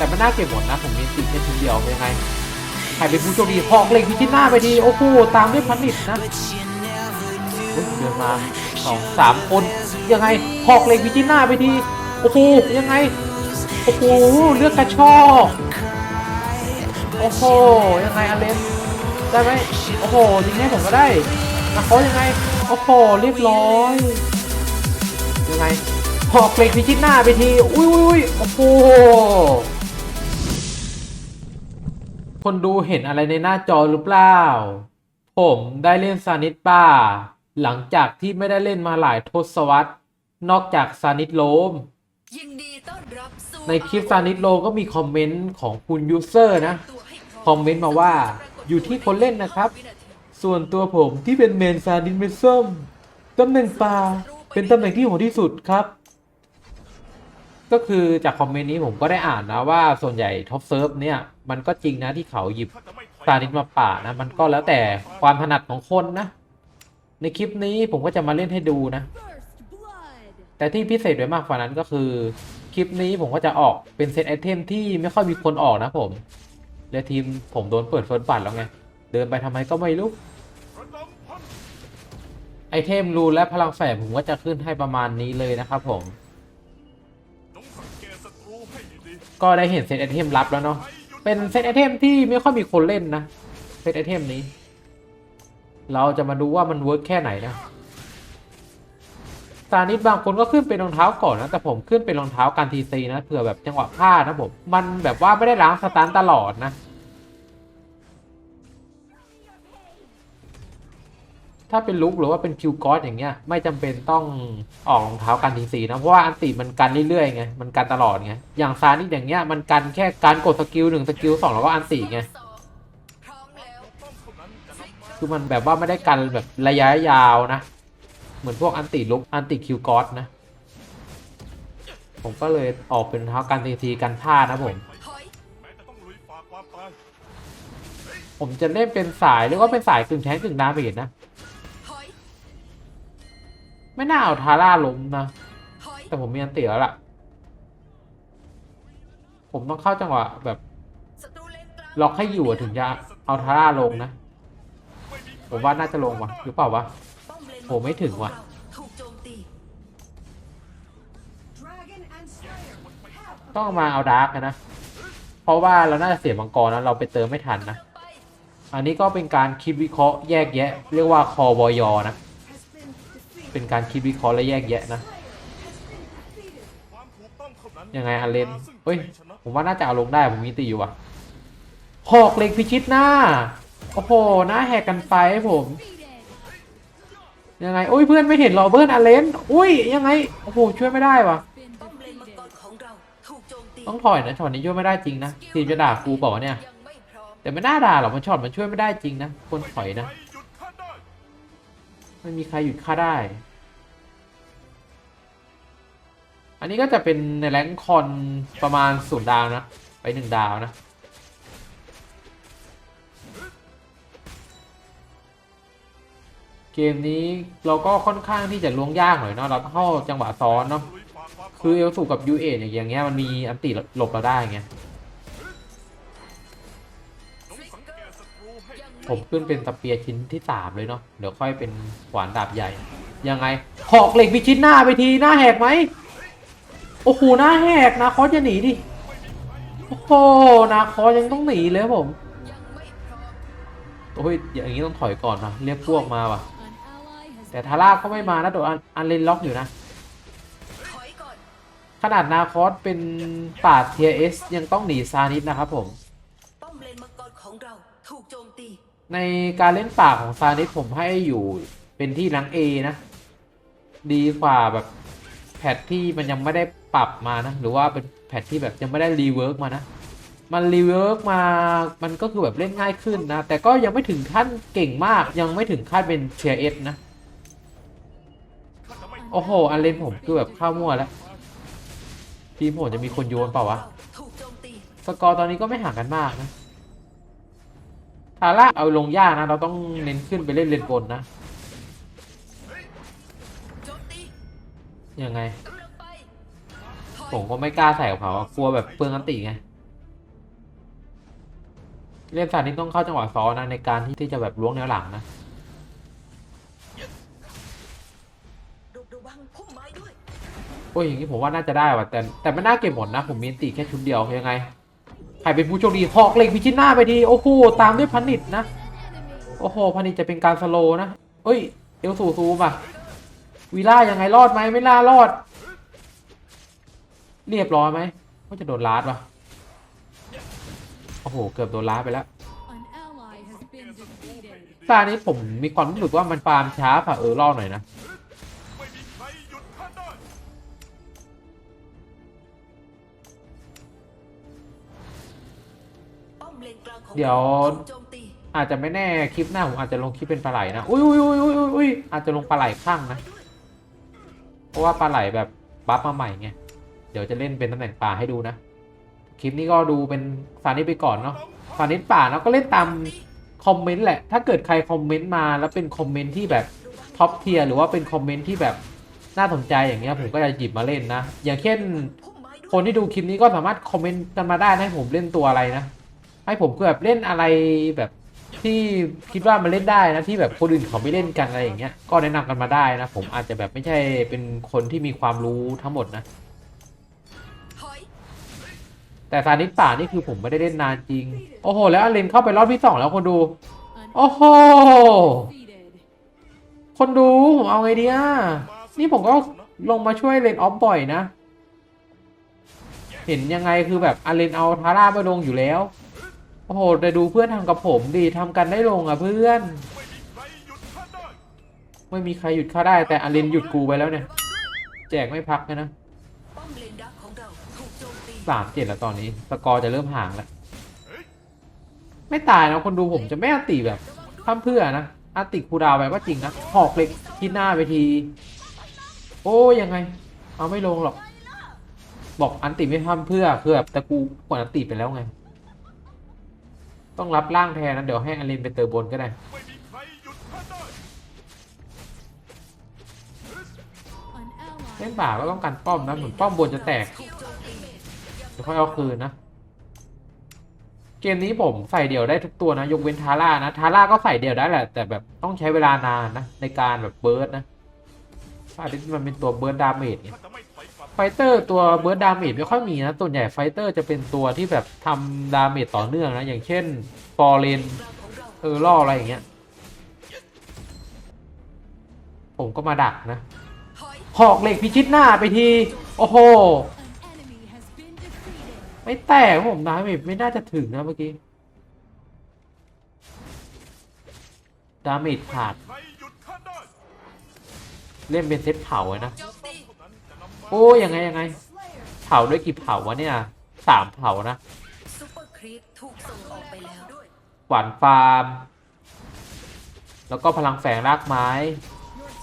แต่มันน่าเก็บหมดนะผมมีติดแค่ชิ้นเดียวยังไงใครเป็นผู้โชคดีหอกเหล็กพิชิตหน้าไปทีโอ้โหตามด้วยพันนิดนะเดินมาสองสามคนยังไงหอกเหล็กพิชิตหน้าไปทีโอ้โหยังไงโอ้โหเลือกกระชอกโอ้โหยังไงอเลนได้ไหมโอ้โหยิงให้ผมก็ได้นะเขายังไงโอ้โหเรียบร้อยยังไงหอกเหล็กพิชิตหน้าไปทีอุ้ยอุ้ยโอ้โห คนดูเห็นอะไรในหน้าจอหรือเปล่า ผมได้เล่นซานิสป่าหลังจากที่ไม่ได้เล่นมาหลายทศวรรษ นอกจากซานิสโลมยินดีต้อนรับสู่ในคลิปซานิสโลมก็มีคอมเมนต์ของคุณยูเซอร์นะ คอมเมนต์มาว่าอยู่ที่คนเล่นนะครับ ส่วนตัวผมที่เป็นเมนซานิสเมซัมตำแหน่งป่าเป็นตำแหน่งที่โหดที่สุดครับ ก็คือจากคอมเมนต์นี้ผมก็ได้อ่านนะว่าส่วนใหญ่ท็อปเซิร์ฟเนี่ยมันก็จริงนะที่เขาหยิบซานิสมาป่านะมันก็แล้วแต่ความถนัดของคนนะ ในคลิปนี้ผมก็จะมาเล่นให้ดูนะ แต่ที่พิเศษไปมากกว่านั้นก็คือ คลิปนี้ผมก็จะออกเป็นเซตไอเทมที่ไม่ค่อยมีคนออกนะผม และทีมผมโดนเปิดเฟิร์สบัตรแล้วไง เดินไปทำไมก็ไม่รู้ไอเทมรูและพลังแฝงผมก็จะขึ้นให้ประมาณนี้เลยนะครับผม ก็ได้เห็นเซตไอเทมลับแล้วเนาะ เป็นเซตไอเทมที่ไม่ค่อยมีคนเล่นนะ เซตไอเทมนี้ เราจะมาดูว่ามันเวิร์กแค่ไหนนะตานิดบางคนก็ขึ้นเป็นรองเท้าก่อนนะ แต่ผมขึ้นเป็นรองเท้าการทีซีนะ เผื่อแบบจังหวะพลาดนะผม มันแบบว่าไม่ได้ล้างสตาร์ตลอดนะ ถ้าเป็นลุกหรือว่าเป็นคิวกอสอย่างเงี้ยไม่จำเป็นต้องออกรองเท้ากันทีซีนะเพราะว่าอันติมันกันเรื่อยๆไงมันกันตลอดไงอย่างซานิสอย่างเงี้ยมันกันแค่การกดสกิลหนึ่งสกิลสองแล้วก็อันติไงคือมันแบบว่าไม่ได้กันแบบระยะยาวนะ เหมือนพวกอันติลุกอันติคิวกอสนะ ผมก็เลยออกเป็นรองเท้ากันทีซีกันพลานะผมผมจะเล่นเป็นสายเรียกว่าเป็นสายกึ่งแทงกึ่งดาเมจนะ ไม่น่าเอาทาร่าล้มนะถอยแต่ผมมีอันติแล้วล่ะ ผมต้องเข้าจังหวะแบบศัตรูเลนกลางล็อกให้อยู่อะถึงจะเอาทาร่าลงนะ ผมว่าน่าจะลงว่ะ หรือเปล่าวะป้อมเลนโหไม่ถึงว่ะถูกโจมตีต้องมาเอาดาร์กนะ เพราะว่าเราน่าจะเสียมังกรนะ เราไปเติมไม่ทันนะไปอันนี้ก็เป็นการคิดวิเคราะห์แยกแยะ เรียกว่าคอวอยอนะ เป็นการคิดวิเคราะห์และแยกแยะนะ ยังไงอันเลนเฮ้ย ผมว่าน่าจะเอาลงได้ผมมีตีอยู่อะหอกเล็กพิชิตหน้า โอ้โห หน้าแหกกันไปให้ผม ยังไงอุ้ยเพื่อนไม่เห็นหรอเบิร์นอันเลนอุ้ยยังไง โอ้โห ช่วยไม่ได้วะต้องถอยนะช็อตนี้ช่วยไม่ได้จริงนะทีมจะด่ากูเปล่าเนี่ย แต่ไม่น่าด่าหรอกมันช็อตมันช่วยไม่ได้จริงนะควรถอยนะ ไม่มีใครหยุดค่าได้ อันนี้ก็จะเป็นในแรงค์คอนประมาณศูนย์ดาวนะ ไปหนึ่งดาวนะเกมนี้เราก็ค่อนข้างที่จะล้วงยากหน่อยเนาะเราต้องเข้าจังหวะซ้อนเนาะคือเอลสูกับยูเออย่างเงี้ยมันมีอันติหลบเราได้ไง ผมขึ้นเป็นสเปียร์ชิ้นที่สามเลยเนาะเดี๋ยวค่อยเป็นขวานดาบใหญ่ ยังไงหอกเหล็กพิชิตหน้าไปทีหน้าแหกไหมโอ้โหหน้าแหกนาคอสจะหนีดิโอ้โหนาคอสยังต้องหนีเลยผมโอ้ยอย่างนี้ต้องถอยก่อนนะเรียกพวกมาว่ะ แต่ทาร่าก็ไม่มานะโดนอันอันเลนล็อกอยู่นะขนาดนาคอสเป็นป่าเทียเอสยังต้องหนีซานิสนะครับผม ในการเล่นป่าของซานิสผมให้อยู่เป็นที่รังเอนะ ดีกว่าแบบแพทที่มันยังไม่ได้ปรับมานะ หรือว่าเป็นแพทที่แบบยังไม่ได้รีเวิร์กมานะ มันรีเวิร์กมา มันก็คือแบบเล่นง่ายขึ้นนะ แต่ก็ยังไม่ถึงขั้นเก่งมาก ยังไม่ถึงขั้นเป็นเทียเอสนะ โอ้โห อันเลนผมคือแบบข้ามั่วแล้ว ทีมผมจะมีคนโยนเปล่าวะ สกอร์ตอนนี้ก็ไม่ห่างกันมากนะ ทาร่าเอาลงยากนะ เราต้องเน้นขึ้นไปเล่นเลนบนนะ ยังไง ผมก็ไม่กล้าใส่กับเขากลัวแบบเปลืองอันติไง เล่นซารนิสต้องเข้าจังหวะซ้อนนะในการที่ที่จะแบบล้วงแนวหลังนะโอ้ยอย่างนี้ผมว่าน่าจะได้ว่ะแต่แต่ไม่น่าเก็บหมดนะ ผมมีอันติแค่ชุดเดียวยังไง ใครเป็นผู้โชคดีหอกเหล็กพิชิตหน้าไปดีโอ้โหตามด้วยพันิดนะ โอ้โหพันิดจะเป็นการสโลว์นะเอ้ยเอลสูซูมอะวีล่ายังไงรอดไหมไม่ล่ารอด เรียบร้อยไหมว่าจะโดนลาดวะโอ้โหเกือบโดนลาดไปแล้ว An ally has been defeated. ตานี้ผมมีความรู้สึกว่ามันฟาร์มช้าฝ่าเออรอดหน่อยนะ เดี๋ยว อาจจะไม่แน่คลิปหน้าผมอาจจะลงคลิปเป็นปลาไหลนะอุ้ยอุ้ยอุ้ยอุ้ยอุ้ยอุ้ยอาจจะลงปลาไหลข้างนะ เพราะว่าปลาไหลแบบบัฟมาใหม่ไงเดี๋ยวจะเล่นเป็นตำแหน่งป่าให้ดูนะ คลิปนี้ก็ดูเป็นฟานิสไปก่อนเนาะฟานิสป่าแล้วก็เล่นตามคอมเมนต์แหละ ถ้าเกิดใครคอมเมนต์มาแล้วเป็นคอมเมนต์ที่แบบท็อปเทียร์หรือว่าเป็นคอมเมนต์ที่แบบน่าสนใจอย่างเงี้ยผมก็จะหยิบมาเล่นนะ อย่างเช่น คนที่ดูคลิปนี้ก็สามารถคอมเมนต์กันมาได้นะให้ผมเล่นตัวอะไรนะ ให้ผมคือแบบเล่นอะไรแบบที่คิดว่ามันเล่นได้นะที่แบบคนอื่นเขาไม่เล่นกันอะไรอย่างเงี้ยก็แนะนำกันมาได้นะ ผมอาจจะแบบไม่ใช่เป็นคนที่มีความรู้ทั้งหมดนะ แต่ซานิสป่านี่คือผมไม่ได้เล่นนานจริง โอ้โห แล้วอเลนเข้าไปรอบที่สองแล้วคนดู โอ้โห คนดูผมเอาไงดีอะนี่ผมก็ลงมาช่วยเลนออฟบ่อยนะ เห็นยังไงคือแบบอาเลนเอาทาร่าไปลงอยู่แล้ว โอ้โหแต่ดูเพื่อนทำกับผมดีทำกันได้ลงอะเพื่อน ไม่มีใครหยุดข้าได้ไม่มีใครหยุดข้าได้แต่อาเลนหยุดกูไปแล้วเนี่ย แจกไม่พักเลยนะสามเจ็ดแล้วตอนนี้สกอร์จะเริ่มห่างแล้ว ไม่ตายนะคนดูผมจะไม่อติแบบพั่มเพื่อนะอันติคูดาวไปก็จริงนะหอกเล็กที่หน้าไปที โอ้ยังไง เอาไม่ลงหรอก บอกอันติไม่พั่มเพื่อคือแบบแต่กูกดอันติไปแล้วไง ต้องรับร่างแทนนะเดี๋ยวให้อาเลนไปเติมบนก็ได้ ไม่มีใครหยุดข้าได้เล่นป่าก็ต้องการป้อมนะเหมือนป้อมบนจะแตกจมตีเดี๋ยวค่อยเอาคืนนะ เกมนี้ผมใส่เดี่ยวได้ทุกตัวนะ ยกเว้นทาร่านะทาร่าก็ใส่เดี่ยวได้แหละ แต่แบบต้องใช้เวลานานนะในการแบบเบิร์ดนะฟาดิสมันเป็นตัวเบิร์ดดาเมจไงข้าจะไม่ถอย ไฟเตอร์ตัวเบิร์ดดาเมจไม่ค่อยมีนะส่วนใหญ่ไฟเตอร์จะเป็นตัวที่แบบทำดาเมจต่อเนื่องนะ อย่างเช่นฟอร์เรนกลางของเราเออล่ออะไรอย่างเงี้ย ผมก็มาดักนะ หอกเหล็กพิชิตหน้าไปที โอ้โห ไม่แตกผมดาเมจไม่น่าจะถึงนะเมื่อกี้ ดาเมจขาด เล่นเป็นเซตเผาอะนะ โอ้ยังไงยังไง เผาด้วยกี่เผาวะเนี่ยสามเผานะซูเปอร์ครีปถูกส่งออกไปแล้วหวานฟาร์ม แล้วก็พลังแฝงรากไม้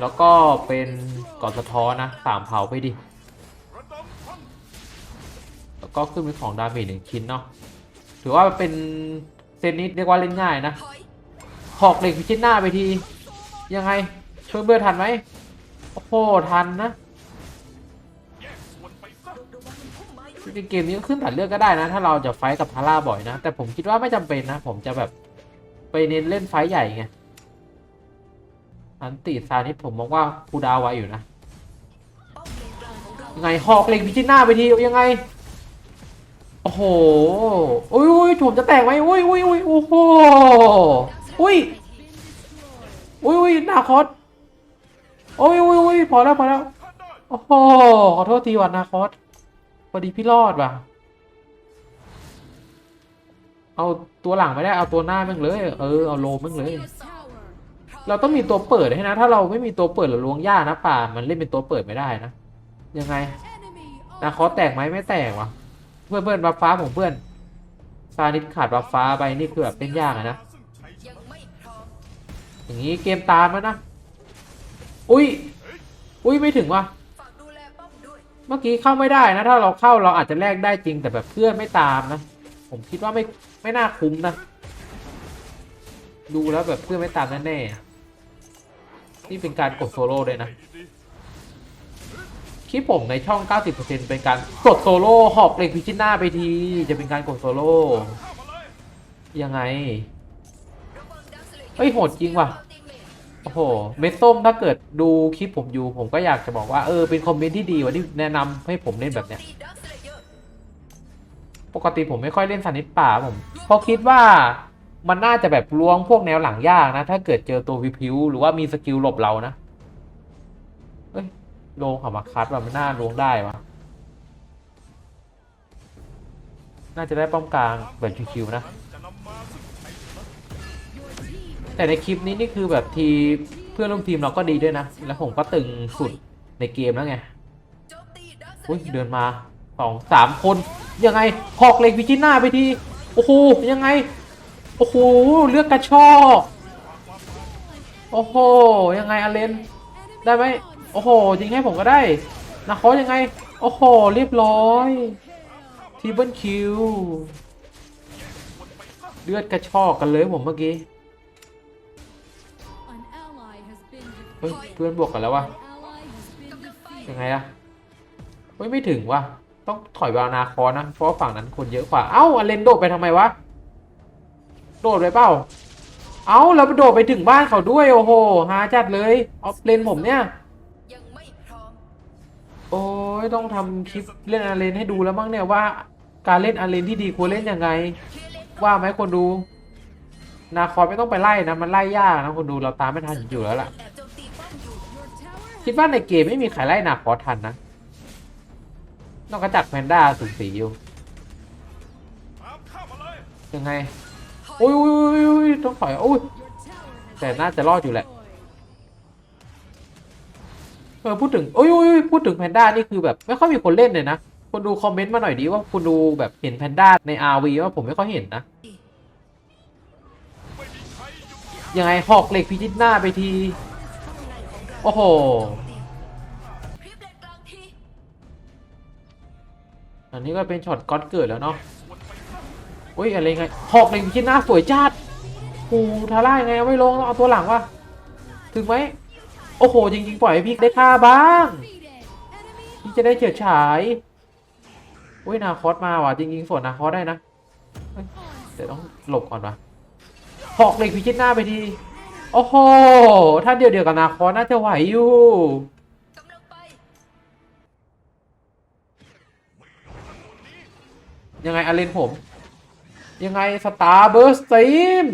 แล้วก็เป็นกอดสะท้อนนะสามเผาไปดิ แล้วก็ขึ้นเป็นของดาเมจหนึ่งชิ้นเนาะ ถือว่าเป็นเซตนี้เรียกว่าเล่นง่ายนะ หอกเหล็กพิชิตหน้าไปที ยังไงช่วยเบื่อทันไหม โอ้โหทันนะ พุ่มไม้ด้จริงเกมนี้ก็ขึ้นตัดเลือกก็ได้นะ ถ้าเราจะไฟกับทาร่าบ่อยนะ แต่ผมคิดว่าไม่จำเป็นนะ ผมจะแบบไปเน้นเล่นไฟใหญ่ไงอันติซานิสผมมองว่าคูดาวไว้อยู่นะยังไงหอกเหล็กพิชิตหน้าไปทียังไง โอ้โหอุ้ยอุ้ยผมจะแตกไหมอุ้ยอุ้ยอุ้ยโอ้โหอุ้ยอุ้ยอุ้ยนาคอสโอ้ยอุ้ยอุ้ยพอแล้วพอแล้วโอ้โหขอโทษทีวันนาคอส พอดีพี่รอดว่ะ เอาตัวหลังไม่ได้เอาตัวหน้าม่งเลย เออเอาโลม่งเลย เราต้องมีตัวเปิดให้นะ ถ้าเราไม่มีตัวเปิดหรือล้วงยากนะป่า มันเล่นเป็นตัวเปิดไม่ได้นะยังไงนาคอแตกไหมไม่แตกวะเพื่อนเพื่อนบัฟฟ้าของเพื่อนซานิสขาดบัฟฟ้าไปนี่คือแบบเป็นยากนะอมอย่างนี้เกมตามแล้วนะ อุ้ย อุ้ยไม่ถึงว่ะ เมื่อกี้เข้าไม่ได้นะถ้าเราเข้าเราอาจจะแลกได้จริงแต่แบบเพื่อนไม่ตามนะ ผมคิดว่าไม่ไม่น่าคุ้มนะ ดูแล้วแบบเพื่อนไม่ตามแน่ๆนี่เป็นการกดโซโล่ด้วยนะคลิปผมในช่อง 90%เป็นการกดโซโล่หอบเหล็กพิชิตหน้าไปที จะเป็นการกดโซโล่ยังไงเลเยอร์เอ้ยโหดจริงว่ะ โอ้โห เม็ดส้มถ้าเกิดดูคลิปผมอยู่ ผมก็อยากจะบอกว่าเออเป็นคอมเมนต์ที่ดีว่ะที่แนะนำให้ผมเล่นแบบเนี้ย ปกติผมไม่ค่อยเล่นสันนิษป่าผมเพราะคิดว่ามันน่าจะแบบล้วงพวกแนวหลังยากนะ ถ้าเกิดเจอตัววิพิวหรือว่ามีสกิลหลบเรานะเอ้ยโลงเขามาคัดว่ามันน่าล้วงได้วะน่าจะได้ป้อมกลางแบบชิวๆนะ แต่ในคลิปนี้นี่คือแบบทีเพื่อนร่วมทีมเราก็ดีด้วยนะ แล้วผมก็ตึงสุดในเกมแล้วไงเลอุ้ยเดินมาสองสามคน ยังไงหอกเหล็กพิชิน้าไปทีโอ้โหยังไงโอ้โหเลือกกระชอกโอ้โหยังไงอเลนได้ไหมโอ้โหจริงให้ผมก็ได้นะเขายังไง โอ้โหเรียบร้อยทีเบิลคิวเลือดกระชอกกันเลยผมเมื่อกี้ เฮ้ยเพื่อนบวกกันแล้ววะยังไงอะเฮ้ยไม่ถึงวะต้องถอยไปเอานาคอนะเพราะฝั่งนั้นคนเยอะกว่าเอ้าอเลนโดดไปทำไมวะโดดไปเปล่าเอ้าเราไปโดดไปถึงบ้านเขาด้วยโอ้โหหาจัดเลยออฟเลนผมเนี่ยโอ้ยต้องทำคลิปเล่นอาเลนให้ดูแล้วมั้งเนี่ยว่าการเล่นอาเลนที่ดีควรเล่นยังไง ว่าไหมคนดู นาคอไม่ต้องไปไล่นะมันไล่ยากนะคนดูเราตามไม่ทันอยู่แล้วล่ะ คิดว่าในเกมไม่มีใครไล่นาคอทันนะ นอกจากแพนด้าสูสีอยู่ ยังไงโอ้ยโอ้ยโอ้ยโอ้ยต้องถอยโอ้ยแต่น่าจะรอดอยู่แหละ เออพูดถึงโอ้ยโอ้ยพูดถึงแพนด้านี่คือแบบไม่ค่อยมีคนเล่นเลยนะคนดูคอมเมนต์มาหน่อยดีว่าคุณดูแบบเห็นแพนด้าใน RV ว่าผมไม่ค่อยเห็นนะ ยังไงหอกเหล็กพิจิตหน้าไปที โอ้โห อันนี้ก็เป็นช็อตก๊อตเกิดแล้วเนาะวนไปซะโอ้ยอะไรไงหอกเหล็กพิชิตหน้าสวยจัดโอ้ทาร่ายังไงไม่ลงต้องเอาตัวหลังวะถึงไหมโอ้โห จริง ๆ ปล่อยให้พี่ได้ฆ่าบ้างพี่จะได้เฉิดฉายโอ้ยนาคอสมาว่ะจริงๆส่วนนาคอสได้นะเดี๋ยวต้องหลบก่อนวะหอกเหล็กพิชิตหน้าไปที โอ้โห ถ้าเดียวเดียวกับนาคอน่าจะไหวอยู่ยังไงอาเลนผม ยังไงสตาร์เบอร์สตีม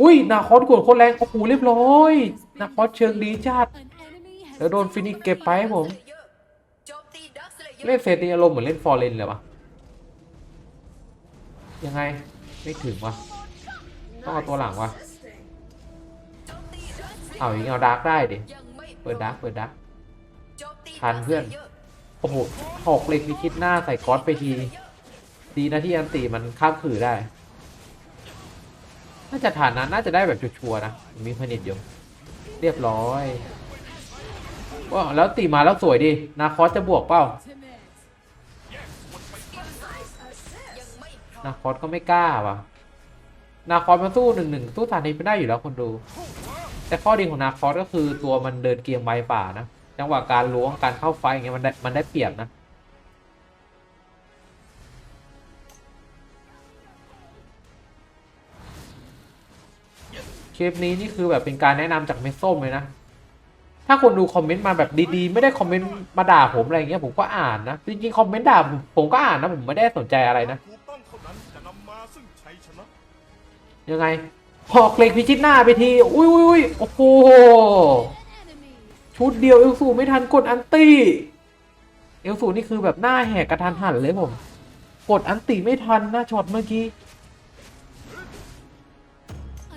อุ้ย นาคอสกดโคตรแรงโอ้โหเรียบร้อย นาคอสเชิงดีจัด แล้วโดนฟินิกเก็บไปผม เล่นเซตนี้อารมณ์เหมือนเล่นฟอร์เรนเลยวะยังไง ไม่ถึงวะ ต้องเอาตัวหลังวะเอาอย่างงี้เอาดาร์กได้ดิ เปิดดาร์กเปิดดาร์กทันเพื่อน โอ้โหหกเหล็กพิชิตหน้าใส่ก๊อตไปที ดีนะที่อันตีมันข้ามขือได้ น่าจะฐานนั้นน่าจะได้แบบชัวร์นะ มีผนิตอยู่ เรียบร้อยว้าแล้วตีมาแล้วสวยดินาคอสจะบวกเปล่า นาคอสก็ไม่กล้าว่ะ นาคอสมันสู้หนึ่งหนึ่งสู้ฐานนี้ไม่ได้อยู่แล้วคนดู แต่ข้อดีของนาคอสก็คือตัวมันเดินเกมไวป่านะจังหวะการล้วงการเข้าไฟอย่างเงี้ยมันได้มันได้เปรียบนะคลิปนี้นี่คือแบบเป็นการแนะนำจากเมสส้มเลยนะ ถ้าคนดูคอมเมนต์มาแบบดีๆ ไม่ได้คอมเมนต์มาด่าผมอะไรเงี้ยผมก็อ่านนะ จริงๆคอมเมนต์ด่าผมผมก็อ่านนะผมไม่ได้สนใจอะไรนะ ยชนะยังไงหอกเหล็กพิชิตหน้าไปที อุ้ยอุ้ยอุ้ยโอ้โห Enemy. ชุดเดียวเอลสูไม่ทันกดอันตี้ เอลสูนี่คือแบบหน้าแหกกระทันหันเลยผม กดอันติไม่ทันนะช็อตเมื่อกี้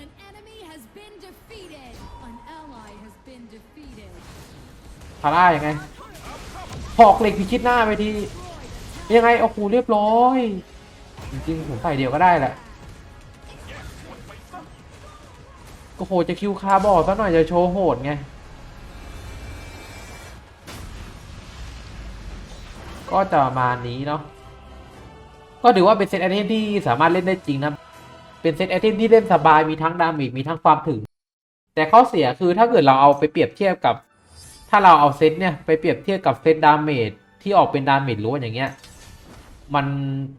An enemy has been defeated. An ally has been defeated. ทาร่ายังไง หอกเหล็กพิชิตหน้าไปที ยังไง โอ้โหเรียบร้อย จริงๆผมใส่เดียวก็ได้แหละ โอ้โห จะคิวคาบอร์ซะหน่อยจะโชว์โหดไง ก็จะประมาณนี้เนาะ ก็ถือว่าเป็นเซตไอเทมที่สามารถเล่นได้จริงนะ เป็นเซตไอเทมที่เล่นสบายมีทั้งดาเมจมีทั้งความถึง แต่ข้อเสียคือถ้าเกิดเราเอาไปเปรียบเทียบกับ ถ้าเราเอาเซตเนี่ยไปเปรียบเทียบกับเซตดาเมจที่ออกเป็นดาเมจล้วนอย่างเงี้ย มัน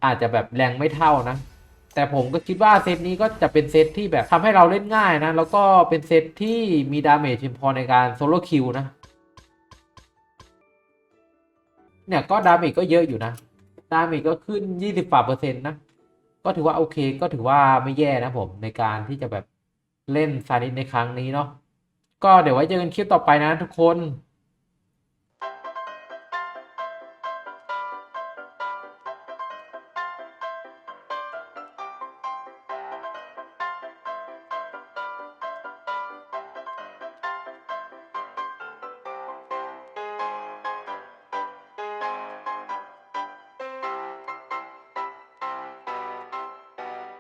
อาจจะแบบแรงไม่เท่านะ แต่ผมก็คิดว่าเซตนี้ก็จะเป็นเซตที่แบบทำให้เราเล่นง่ายนะ แล้วก็เป็นเซตที่มีดาเมจเพียงพอในการโซโล่คิวนะ เนี่ยก็ดาเมจก็เยอะอยู่นะ ดาเมจก็ขึ้น 20เปอร์เซ็นต์นะ ก็ถือว่าโอเค ก็ถือว่าไม่แย่นะผมในการที่จะแบบเล่นซานิสในครั้งนี้เนาะ ก็เดี๋ยวไว้เจอกันคลิปต่อไปนะทุกคน